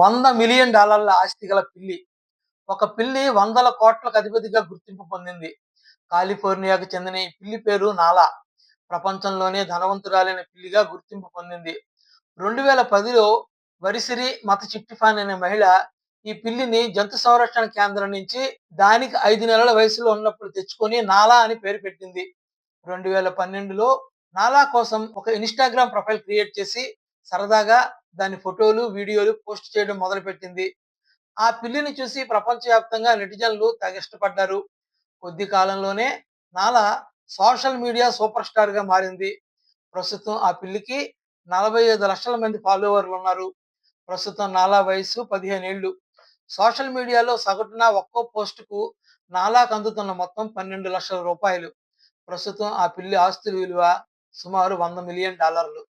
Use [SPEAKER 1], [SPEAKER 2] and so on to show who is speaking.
[SPEAKER 1] వంద మిలియన్ డాలర్ల ఆస్తి గల పిల్లి. ఒక పిల్లి వందల కోట్లకు అధిపతిగా గుర్తింపు పొందింది. కాలిఫోర్నియాకు చెందిన ఈ పిల్లి పేరు నాలా. ప్రపంచంలోనే ధనవంతురాలైన పిల్లిగా గుర్తింపు పొందింది. రెండు వేల పదిలో వరిసిరి మత చిట్టిఫాన్ అనే మహిళ ఈ పిల్లిని జంతు సంరక్షణ కేంద్రం నుంచి దానికి ఐదు నెలల వయసులో ఉన్నప్పుడు తెచ్చుకొని నాలా అని పేరు పెట్టింది. రెండు వేల పన్నెండులో నాలా కోసం ఒక ఇన్స్టాగ్రామ్ ప్రొఫైల్ క్రియేట్ చేసి సరదాగా దాని ఫోటోలు వీడియోలు పోస్ట్ చేయడం మొదలుపెట్టింది. ఆ పిల్లిని చూసి ప్రపంచవ్యాప్తంగా నెటిజన్లు తెగ ఇష్టపడ్డారు. కొద్ది కాలంలోనే నాలా సోషల్ మీడియా సూపర్ స్టార్గా మారింది. ప్రస్తుతం ఆ పిల్లికి నలభై ఐదు లక్షల మంది ఫాలోవర్లు ఉన్నారు. ప్రస్తుతం నాలా వయసు పదిహేను ఏళ్ళు. సోషల్ మీడియాలో సగటున ఒక్కో పోస్టుకు నాలాకు అందుతున్న మొత్తం పన్నెండు లక్షల రూపాయలు. ప్రస్తుతం ఆ పిల్లి ఆస్తుల విలువ సుమారు వంద మిలియన్ డాలర్లు.